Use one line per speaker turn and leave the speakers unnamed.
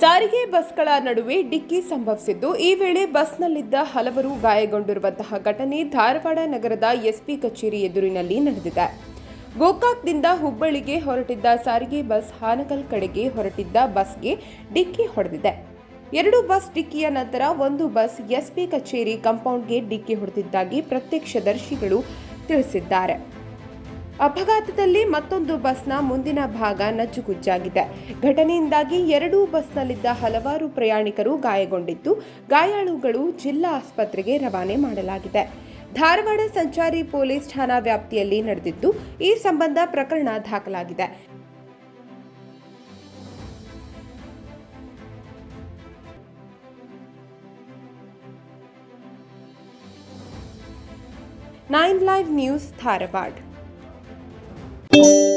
ಸಾರಿಗೆ ಬಸ್ಗಳ ನಡುವೆ ಡಿಕ್ಕಿ ಸಂಭವಿಸಿದ್ದು, ಈ ವೇಳೆ ಬಸ್ನಲ್ಲಿದ್ದ ಹಲವರು ಗಾಯಗೊಂಡಿರುವಂತಹ ಘಟನೆ ಧಾರವಾಡ ನಗರದ ಎಸ್ಪಿ ಕಚೇರಿ ಎದುರಿನಲ್ಲಿ ನಡೆದಿದೆ. ಗೋಕಾಕ್ದಿಂದ ಹುಬ್ಬಳ್ಳಿಗೆ ಹೊರಟಿದ್ದ ಸಾರಿಗೆ ಬಸ್ ಹಾನಗಲ್ ಕಡೆಗೆ ಹೊರಟಿದ್ದ ಬಸ್ಗೆ ಡಿಕ್ಕಿ ಹೊಡೆದಿದೆ. ಎರಡು ಬಸ್ ಡಿಕ್ಕಿಯ ನಂತರ ಒಂದು ಬಸ್ ಎಸ್ಪಿ ಕಚೇರಿ ಕಂಪೌಂಡ್ಗೆ ಡಿಕ್ಕಿ ಹೊಡೆದಿದ್ದಾಗಿ ಪ್ರತ್ಯಕ್ಷದರ್ಶಿಗಳು ತಿಳಿಸಿದ್ದಾರೆ. ಅಪಘಾತದಲ್ಲಿ ಮತ್ತೊಂದು ಬಸ್ನ ಮುಂದಿನ ಭಾಗ ನಚ್ಚುಗುಜ್ಜಾಗಿದೆ ಘಟನೆಯಿಂದಾಗಿ ಎರಡೂ ಬಸ್ನಲ್ಲಿದ್ದ ಹಲವಾರು ಪ್ರಯಾಣಿಕರು ಗಾಯಗೊಂಡಿದ್ದು, ಗಾಯಾಳುಗಳು ಜಿಲ್ಲಾ ಆಸ್ಪತ್ರೆಗೆ ರವಾನೆ ಮಾಡಲಾಗಿದೆ. ಧಾರವಾಡ ಸಂಚಾರಿ ಪೊಲೀಸ್ ಠಾಣಾ ವ್ಯಾಪ್ತಿಯಲ್ಲಿ ನಡೆದಿದ್ದು, ಈ ಸಂಬಂಧ ಪ್ರಕರಣ ದಾಖಲಾಗಿದೆ. Nine live news Dharwad. Música